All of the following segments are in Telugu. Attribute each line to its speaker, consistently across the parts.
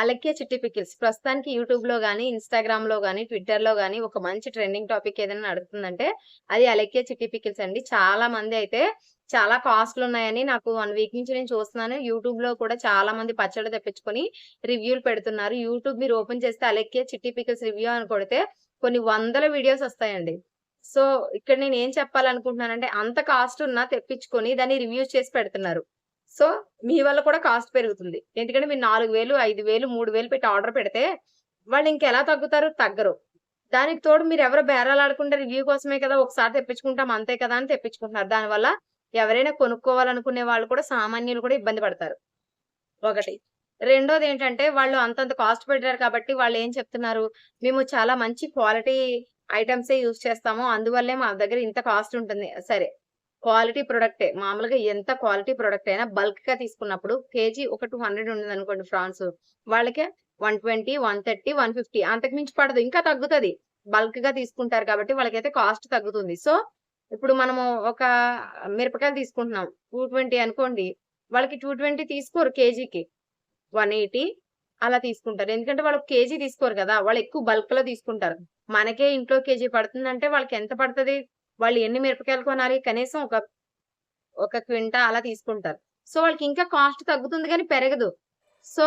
Speaker 1: అలక్య చిట్టి పికిల్స్. ప్రస్తుతానికి యూట్యూబ్లో ఇన్స్టాగ్రామ్లో ఇన్స్టాగ్రామ్లో కానీ ట్విట్టర్లో ఒక మంచి ట్రెండింగ్ టాపిక్ ఏదైనా నడుస్తుందంటే అది అలక్య చిట్టి పికిల్స్ అండి. చాలా మంది అయితే చాలా కాస్ట్లు ఉన్నాయని నాకు వన్ వీక్ నుంచి నేను చూస్తున్నాను. యూట్యూబ్లో కూడా చాలా మంది పచ్చడి తెప్పించుకొని రివ్యూలు పెడుతున్నారు. యూట్యూబ్ మీరు ఓపెన్ చేస్తే అలక్య చిట్టి పికిల్స్ రివ్యూ అని కొడితే కొన్ని వందల వీడియోస్ వస్తాయండి. సో ఇక్కడ నేను ఏం చెప్పాలనుకుంటున్నానంటే అంత కాస్ట్ ఉన్నా తెప్పించుకొని దాన్ని రివ్యూ చేసి పెడుతున్నారు. సో మీ వల్ల కూడా కాస్ట్ పెరుగుతుంది. ఎందుకంటే మీరు నాలుగు వేలు ఐదు వేలు మూడు వేలు పెట్టి ఆర్డర్ పెడితే వాళ్ళు ఇంకెలా తగ్గుతారు తగ్గరు. దానికి తోడు మీరు ఎవరో బేరాలు ఆడుకుంటే రివ్యూ కోసమే కదా ఒకసారి తెప్పించుకుంటాం అంతే కదా అని తెప్పించుకుంటున్నారు. దానివల్ల ఎవరైనా కొనుక్కోవాలనుకునే వాళ్ళు కూడా సామాన్యులు కూడా ఇబ్బంది పడతారు. ఒకటి. రెండోది ఏంటంటే వాళ్ళు అంతంత కాస్ట్ పెట్టారు కాబట్టి వాళ్ళు ఏం చెప్తున్నారు? మేము చాలా మంచి క్వాలిటీ ఐటమ్సే యూజ్ చేస్తాము. అందువల్లే మా దగ్గర ఇంత కాస్ట్ ఉంటుంది. సరే. క్వాలిటీ ప్రొడక్టే. మామూలుగా ఎంత క్వాలిటీ ప్రొడక్ట్ అయినా బల్క్గా తీసుకున్నప్పుడు కేజీ ఒక టూ హండ్రెడ్ ఉంది అనుకోండి ఫ్రాన్స్. వాళ్ళకే one twenty one thirty one fifty అంతకు మించి పడదు. ఇంకా తగ్గుతుంది. బల్క్గా తీసుకుంటారు కాబట్టి వాళ్ళకైతే కాస్ట్ తగ్గుతుంది. సో ఇప్పుడు మనము ఒక మిరపకాయలు తీసుకుంటున్నాం. టూ ట్వంటీ అనుకోండి. వాళ్ళకి టూ ట్వంటీ తీసుకోరు కేజీకి. వన్ ఎయిటీ అలా తీసుకుంటారు. ఎందుకంటే వాళ్ళు కేజీ తీసుకోరు కదా. వాళ్ళు ఎక్కువ బల్క్లో తీసుకుంటారు. మనకే ఇంట్లో కేజీ పడుతుందంటే వాళ్ళకి ఎంత పడుతుంది? వాళ్ళు ఎన్ని మిరపకాయలు కొనాలి? కనీసం ఒక ఒక క్వింటా అలా తీసుకుంటారు. సో వాళ్ళకి ఇంకా కాస్ట్ తగ్గుతుంది కానీ పెరగదు. సో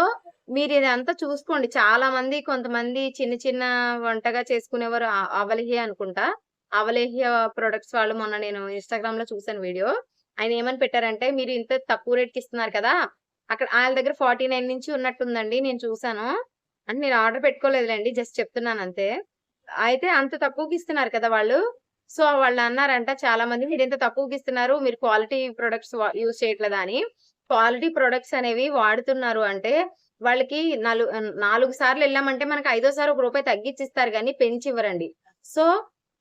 Speaker 1: మీరు ఇదంతా చూసుకోండి. చాలా మంది కొంతమంది చిన్న చిన్న వంటగా చేసుకునేవారు అవలహి అనుకుంటా. అవలేహ్య ప్రొడక్ట్స్ వాళ్ళు మొన్న నేను ఇన్స్టాగ్రామ్లో చూసాను వీడియో. ఆయన ఏమని పెట్టారంటే మీరు ఇంత తక్కువ రేట్కి ఇస్తున్నారు కదా అక్కడ ఆయన దగ్గర ఫార్టీ నైన్ నుంచి ఉన్నట్టుందండి నేను చూసాను అంటే నేను ఆర్డర్ పెట్టుకోలేదులేండి జస్ట్ చెప్తున్నాను అంతే. అయితే అంత తక్కువకి ఇస్తున్నారు కదా వాళ్ళు. సో వాళ్ళు అన్నారంట చాలా మంది మీరు ఇంత తక్కువకి ఇస్తున్నారు మీరు క్వాలిటీ ప్రొడక్ట్స్ యూజ్ చేయట్లేదా అని. క్వాలిటీ ప్రొడక్ట్స్ అనేవి వాడుతున్నారు అంటే వాళ్ళకి నాలుగు నాలుగు సార్లు వెళ్ళామంటే మనకి ఐదోసారి ఒక రూపాయి తగ్గించి ఇస్తారు కానీ పెంచి ఇవ్వరండి సో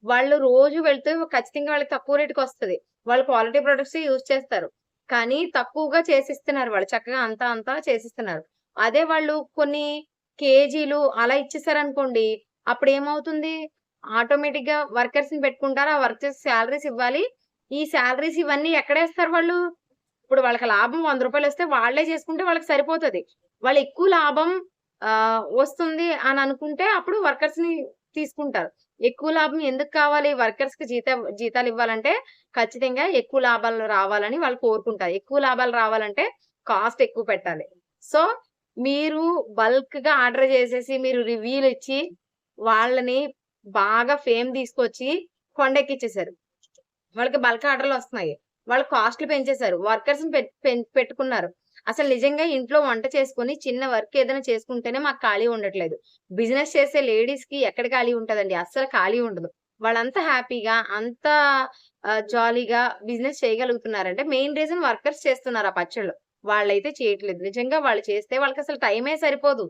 Speaker 1: వాళ్ళు రోజు వెళ్తే ఖచ్చితంగా వాళ్ళకి తక్కువ రేటుకి వస్తుంది. వాళ్ళు క్వాలిటీ ప్రొడక్ట్స్ యూజ్ చేస్తారు. కానీ తక్కువగా చేసిస్తున్నారు వాళ్ళు. చక్కగా అంతా అంతా చేసిస్తున్నారు. అదే వాళ్ళు కొన్ని కేజీలు అలా ఇచ్చేసారనుకోండి అప్పుడు ఏమవుతుంది ఆటోమేటిక్గా వర్కర్స్ని పెట్టుకుంటారు. ఆ వర్కర్స్ శాలరీస్ ఇవ్వాలి. ఈ శాలరీస్ ఇవన్నీ ఎక్కడేస్తారు వాళ్ళు? ఇప్పుడు వాళ్ళకి లాభం వంద రూపాయలు వస్తే వాళ్ళే చేసుకుంటే వాళ్ళకి సరిపోతుంది. వాళ్ళు ఎక్కువ లాభం వస్తుంది అని అనుకుంటే అప్పుడు వర్కర్స్ని తీసుకుంటారు. ఎక్కువ లాభం ఎందుకు కావాలి? వర్కర్స్కి జీత జీతాలు ఇవ్వాలంటే ఖచ్చితంగా ఎక్కువ లాభాలు రావాలని వాళ్ళు కోరుకుంటారు. ఎక్కువ లాభాలు రావాలంటే కాస్ట్ ఎక్కువ పెట్టాలి. సో మీరు బల్క్గా ఆర్డర్ చేసేసి మీరు రివ్యూలు ఇచ్చి వాళ్ళని బాగా ఫేమ్ తీసుకొచ్చి కొండెక్కిచ్చేసారు. వాళ్ళకి బల్క్ ఆర్డర్లు వస్తున్నాయి. వాళ్ళు కాస్ట్లు పెంచేశారు. వర్కర్స్ పెట్టుకున్నారు. అసలు నిజంగా ఇంట్లో వంట చేసుకుని చిన్న వర్క్ ఏదైనా చేసుకుంటేనే మాకు ఖాళీ ఉండట్లేదు. బిజినెస్ చేసే లేడీస్కి ఎక్కడ ఖాళీ ఉంటదండి? అస్సలు ఖాళీ ఉండదు. వాళ్ళంతా హ్యాపీగా అంత జాలీగా బిజినెస్ చేయగలుగుతున్నారంటే మెయిన్ రీజన్ వర్కర్స్ చేస్తున్నారు ఆ పచ్చళ్ళు. వాళ్ళైతే చేయట్లేదు. నిజంగా వాళ్ళు చేస్తే వాళ్ళకి అసలు టైమే సరిపోదు.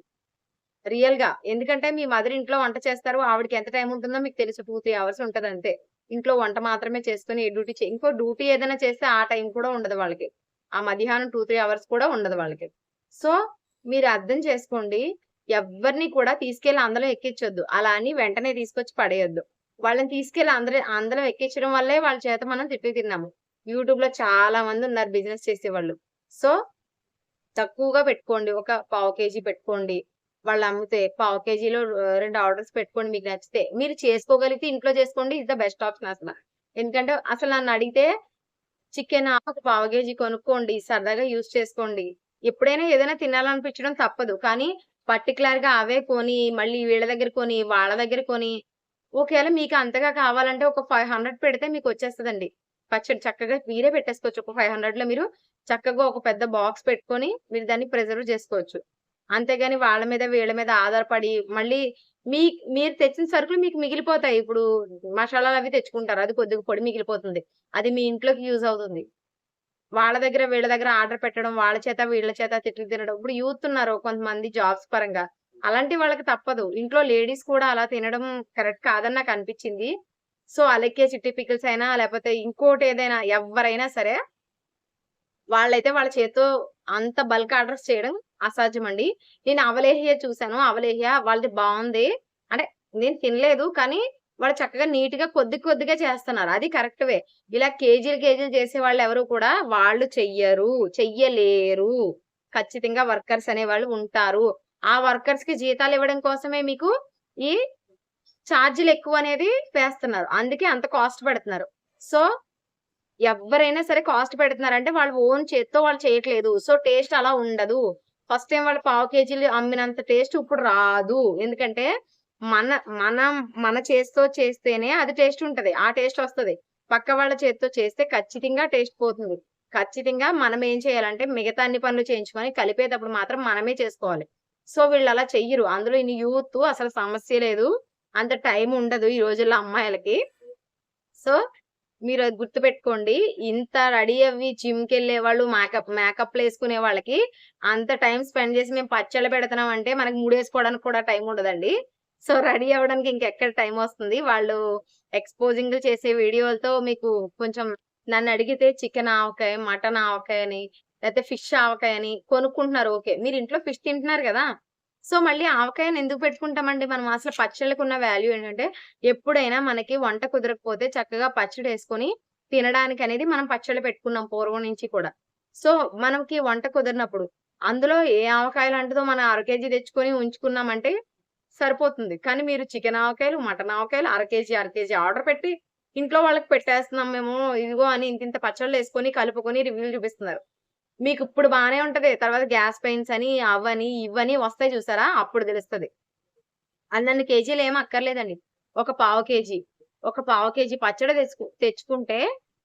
Speaker 1: రియల్గా ఎందుకంటే మీ మదర్ ఇంట్లో వంట చేస్తారు ఆవిడకి ఎంత టైం ఉంటుందో మీకు తెలుసు. టూ త్రీ అవర్స్ ఉంటది అంతే. ఇంట్లో వంట మాత్రమే చేసుకుని డ్యూటీ ఇంకో డ్యూటీ ఏదైనా చేస్తే ఆ టైం కూడా ఉండదు వాళ్ళకి. ఆ మధ్యాహ్నం టూ త్రీ అవర్స్ కూడా ఉండదు వాళ్ళకి. సో మీరు అర్థం చేసుకోండి. ఎవరిని కూడా తీసుకెళ్ళి అందులో ఎక్కించొద్దు. అలా అని వెంటనే తీసుకొచ్చి పడేయొద్దు. వాళ్ళని తీసుకెళ్ళి అందరూ అందరం ఎక్కించడం వల్లే వాళ్ళ చేత మనం తిట్లు తిన్నాము. యూట్యూబ్లో చాలా మంది ఉన్నారు బిజినెస్ చేసేవాళ్ళు. సో తక్కువగా పెట్టుకోండి. ఒక పావు కేజీ పెట్టుకోండి. వాళ్ళు అమ్మితే పావు కేజీలో రెండు ఆర్డర్స్ పెట్టుకోండి మీకు నచ్చితే. మీరు చేసుకోగలిగితే ఇంట్లో చేసుకోండి ఇది ద బెస్ట్ ఆప్షన్ అసలు. ఎందుకంటే అసలు నన్ను అడిగితే చికెన్ ఒక పావు కేజీ కొనుక్కోండి సరదాగా యూజ్ చేసుకోండి. ఎప్పుడైనా ఏదైనా తినాలనిపించడం తప్పదు. కానీ పర్టికులర్గా అవే కొని మళ్ళీ వీళ్ళ దగ్గర కొని వాళ్ళ దగ్గర కొని ఒకవేళ మీకు అంతగా కావాలంటే ఒక ఫైవ్ హండ్రెడ్ పెడితే మీకు వచ్చేస్తుందండి. పచ్చడి చక్కగా మీరే పెట్టేసుకోవచ్చు. ఒక ఫైవ్ హండ్రెడ్లో మీరు చక్కగా ఒక పెద్ద బాక్స్ పెట్టుకొని మీరు దాన్ని ప్రిజర్వ్ చేసుకోవచ్చు. అంతేగాని వాళ్ళ మీద వీళ్ళ మీద ఆధారపడి మళ్ళీ మీ మీరు తెచ్చిన సరుకులు మీకు మిగిలిపోతాయి. ఇప్పుడు మసాలాలు అవి తెచ్చుకుంటారు. అది కొద్దిగా పొడి మిగిలిపోతుంది. అది మీ ఇంట్లోకి యూజ్ అవుతుంది. వాళ్ళ దగ్గర వీళ్ళ దగ్గర ఆర్డర్ పెట్టడం వాళ్ళ చేత వీళ్ళ చేత తిట్లు తినడం. ఇప్పుడు యూత్ ఉన్నారు కొంతమంది జాబ్స్ పరంగా. అలాంటి వాళ్ళకి తప్పదు. ఇంట్లో లేడీస్ కూడా అలా తినడం కరెక్ట్ కాదని నాకు అనిపించింది. సో అలెక్కే చిట్టి పికిల్స్ అయినా లేకపోతే ఇంకోటి ఏదైనా ఎవరైనా సరే వాళ్ళైతే వాళ్ళ చేతితో అంత బల్క్ ఆర్డర్స్ చేయడం అసాధ్యం అండి నేను అవలేహ్య చూశాను అవలేహ్య వాళ్ళది బాగుంది అంటే నేను తినలేదు కానీ వాళ్ళు చక్కగా నీట్గా కొద్ది కొద్దిగా చేస్తున్నారు అది కరెక్ట్ వే ఇలా కేజీలు కేజీలు చేసే వాళ్ళు ఎవరు కూడా వాళ్ళు చెయ్యరు చెయ్యలేరు ఖచ్చితంగా వర్కర్స్ అనే వాళ్ళు ఉంటారు ఆ వర్కర్స్కి జీతాలు ఇవ్వడం కోసమే మీకు ఈ ఛార్జీలు ఎక్కువ అనేది వేస్తున్నారు. అందుకే అంత కాస్ట్ పెడుతున్నారు. సో, ఎవ్వరైనా సరే కాస్ట్ పెడుతున్నారంటే వాళ్ళు ఓన్ చేత్తో వాళ్ళు చేయట్లేదు. సో, టేస్ట్ అలా ఉండదు. ఫస్ట్ టైం వాళ్ళు పావు కేజీలు అమ్మినంత టేస్ట్ ఇప్పుడు రాదు. ఎందుకంటే మన మనం మన చేత్తో చేస్తేనే అది టేస్ట్ ఉంటది. ఆ టేస్ట్ వస్తుంది పక్క వాళ్ళ చేత్తో చేస్తే ఖచ్చితంగా టేస్ట్ పోతుంది. ఖచ్చితంగా మనం ఏం చేయాలంటే మిగతా అన్ని పనులు చేయించుకొని కలిపేటప్పుడు మాత్రం మనమే చేసుకోవాలి. సో, వీళ్ళు అలా చెయ్యరు. అందులో ఇన్ని యూత్ అసలు సమస్య లేదు. అంత టైం ఉండదు ఈ రోజుల్లో అమ్మాయిలకి. సో, మీరు అది గుర్తుపెట్టుకోండి. ఇంత రెడీ అవి జిమ్కి వెళ్ళే వాళ్ళు మేకప్ మేకప్ వేసుకునే వాళ్ళకి అంత టైం స్పెండ్ చేసి మేము పచ్చళ్ళు పెడుతున్నాం అంటే మనకి ముడేసుకోవడానికి కూడా టైం ఉండదండి. సో, రెడీ అవ్వడానికి ఇంకెక్కడ టైం వస్తుంది. వాళ్ళు ఎక్స్పోజింగ్ చేసే వీడియోలతో మీకు కొంచెం నన్ను అడిగితే చికెన్ ఆవకాయ, మటన్ ఆవకాయ అని లేకపోతే ఫిష్ ఆవకాయ అని కొనుక్కుంటున్నారు ఓకే. మీరు ఇంట్లో ఫిష్ తింటున్నారు కదా సో, మళ్ళీ ఆవకాయని ఎందుకు పెట్టుకుంటామండి మనం? అసలు పచ్చళ్ళకు ఉన్న వాల్యూ ఏంటంటే ఎప్పుడైనా మనకి వంట కుదరకపోతే చక్కగా పచ్చడి వేసుకొని తినడానికి అనేది మనం పచ్చళ్ళు పెట్టుకున్నాం పూర్వం నుంచి కూడా. సో, మనకి వంట కుదిరినప్పుడు అందులో ఏ ఆవకాయ లాంటిదో మనం అర కేజీ తెచ్చుకొని ఉంచుకున్నామంటే సరిపోతుంది. కానీ మీరు చికెన్ ఆవకాయలు, మటన్ ఆవకాయలు అర కేజీ, అర కేజీ ఆర్డర్ పెట్టి ఇంట్లో వాళ్ళకి పెట్టేస్తున్నాం మేము ఇదిగో అని ఇంతింత పచ్చళ్ళేసుకొని కలుపుకొని రివ్యూలు చూపిస్తున్నారు. మీకు ఇప్పుడు బాగానే ఉంటది. తర్వాత గ్యాస్ పెయిన్స్ అని, అవని ఇవ్వని వస్తాయి చూసారా? అప్పుడు తెలుస్తుంది అన్నన్ని కేజీలు ఏం అక్కర్లేదండి. ఒక పావు కేజీ, ఒక పావు కేజీ పచ్చడి తెచ్చుకు తెచ్చుకుంటే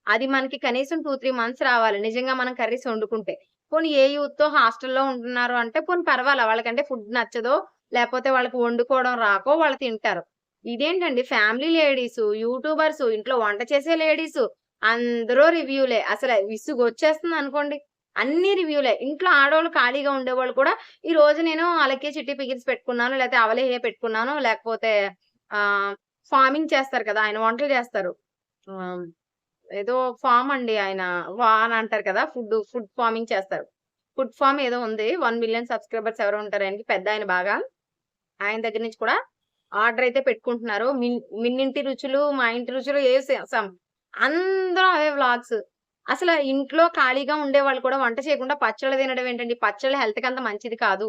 Speaker 1: అది మనకి కనీసం 2, 3 మంత్స్ రావాలి. నిజంగా మనం కర్రీస్ వండుకుంటే. పోనీ ఏ యూత్‌తో హాస్టల్‌లో ఉంటున్నారు అంటే పోనీ పర్వాలా వాళ్ళకంటే ఫుడ్ నచ్చదో, లేకపోతే వాళ్ళకి వండుకోవడం రాకో వాళ్ళు తింటారు. ఇదేంటండి ఫ్యామిలీ లేడీసు, యూట్యూబర్సు, ఇంట్లో వంట చేసే లేడీసు అందరూ రివ్యూలే. అసల విసుగొచ్చేస్తుందనుకోండి. అన్ని రివ్యూలే. ఇంట్లో ఆడవాళ్ళు ఖాళీగా ఉండేవాళ్ళు కూడా ఈ రోజు నేను అలకే చిట్టి పికిల్స్ పెట్టుకున్నాను. లేకపోతే అవలేహే పెట్టుకున్నాను. లేకపోతే ఆ ఫార్మింగ్ చేస్తారు కదా! ఆయన వంటలు చేస్తారు. ఏదో ఫామ్ అండి ఆయన వాన్ అంటారు కదా! ఫుడ్ ఫుడ్ ఫార్మింగ్ చేస్తారు. ఫుడ్ ఫార్మ్ ఏదో ఉంది. వన్ మిలియన్ సబ్‌స్క్రైబర్స్ ఎవరు ఉంటారు ఆయనకి పెద్దాయన బాగా. ఆయన దగ్గర నుంచి కూడా ఆర్డర్ అయితే పెట్టుకుంటున్నారు. మిన్ మిన్నింటి రుచులు, మా ఇంటి రుచులు ఏ సమ్ అందరూ అవే వ్లాగ్స్. అసలు ఇంట్లో ఖాళీగా ఉండే వాళ్ళు కూడా వంట చేయకుండా పచ్చళ్ళు తినడం ఏంటండి? పచ్చళ్ళు హెల్త్‌కి అంత మంచిది కాదు.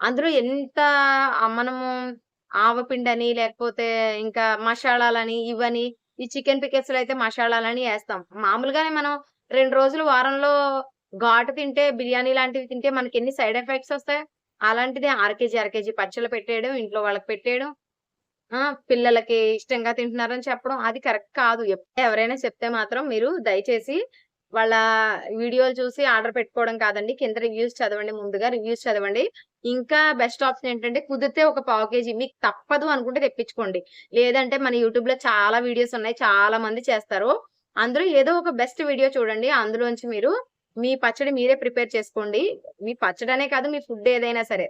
Speaker 1: అందులో ఎంత ఆహ్, మనము ఆవపిండని లేకపోతే ఇంకా మసాలాలని ఇవని ఈ చికెన్ పికిల్స్‌లో అయితే మసాలాలని వేస్తాం మామూలుగానే మనం రెండు రోజులు వారంలో ఘాటు తింటే బిర్యానీ లాంటివి తింటే మనకి ఎన్ని సైడ్ ఎఫెక్ట్స్ వస్తాయి. అలాంటిది అరకేజీ అరకేజీ అర కేజీ పచ్చళ్ళు పెట్టేయడం, ఇంట్లో వాళ్ళకి పెట్టేయడం. ఆ! పిల్లలకి ఇష్టంగా తింటున్నారని చెప్పడం అది కరెక్ట్ కాదు. ఎవరైనా చెప్తే మాత్రం మీరు దయచేసి వాళ్ళ వీడియోలు చూసి ఆర్డర్ పెట్టుకోవడం కాదండి. కింద రివ్యూస్ చదవండి ముందుగా. రివ్యూస్ చదవండి. ఇంకా బెస్ట్ ఆప్షన్ ఏంటంటే కుదిరితే ఒక పావు కేజీ మీకు తప్పదు అనుకుంటే తెప్పించుకోండి. లేదంటే మన యూట్యూబ్లో చాలా వీడియోస్ ఉన్నాయి. చాలా మంది చేస్తారు. అందులో ఏదో ఒక బెస్ట్ వీడియో చూడండి. అందులోంచి మీరు మీ పచ్చడి మీరే ప్రిపేర్ చేసుకోండి. మీ పచ్చడనే కాదు మీ ఫుడ్ ఏదైనా సరే.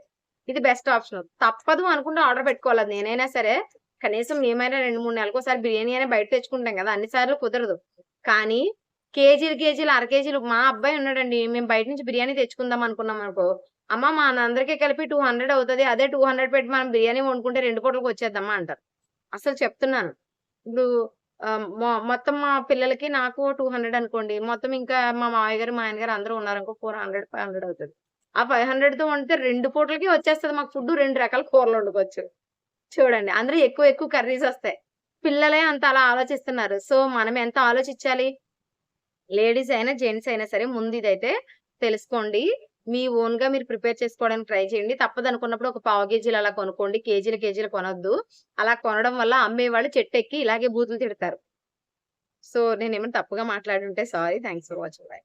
Speaker 1: ఇది బెస్ట్ ఆప్షన్. తప్పదు అనుకుంటే ఆర్డర్ పెట్టుకోవాలి. నేనైనా సరే కనీసం మేమైనా 2, 3 నెలలకోసారి బిర్యానీ అయినా బయట తెచ్చుకుంటాం కదా! అన్ని సార్లు కుదరదు. కానీ కేజీలు, కేజీలు, అర కేజీలు మా అబ్బాయి ఉన్నాడండి. మేము బయట నుంచి బిర్యానీ తెచ్చుకుందాం అనుకున్నాం అనుకో అమ్మ మనందరికీ కలిపి 200 అవుతది. అదే 200 పెట్టి మనం బిర్యానీ వండుకుంటే రెండు పూటలకు వచ్చేద్దామా అంటారు. అసలు చెప్తున్నాను. ఇప్పుడు మొ మొత్తం మా పిల్లలకి నాకు 200 అనుకోండి. మొత్తం ఇంకా మా మావయ్య గారు, మా ఆయన గారు అందరూ ఉన్నారనుకో 400, 500 అవుతది. ఆ 500తో వండితే రెండు పూటలకి వచ్చేస్తుంది మాకు ఫుడ్ రెండు రకాల కూరలు వండుకోవచ్చు. చూడండి. అందులో ఎక్కువ ఎక్కువ కర్రీస్ వస్తాయి. పిల్లలే అంత అలా ఆలోచిస్తున్నారు. సో, మనం ఎంత ఆలోచించాలి? లేడీస్ అయినా, జెంట్స్ అయినా సరే ముందు ఇదైతే తెలుసుకోండి. మీ ఓన్‌గా మీరు ప్రిపేర్ చేసుకోవడానికి ట్రై చేయండి. తప్పదనుకున్నప్పుడు ఒక పావు కేజీలు అలా కొనుక్కోండి. కేజీలు, కేజీలు కొనొద్దు. అలా కొనడం వల్ల అమ్మేవాళ్ళు చెట్టెక్కి ఇలాగే బూతులు తిడతారు. సో, నేనేమైనా తప్పుగా మాట్లాడుంటే sorry. Thanks for watching. Bye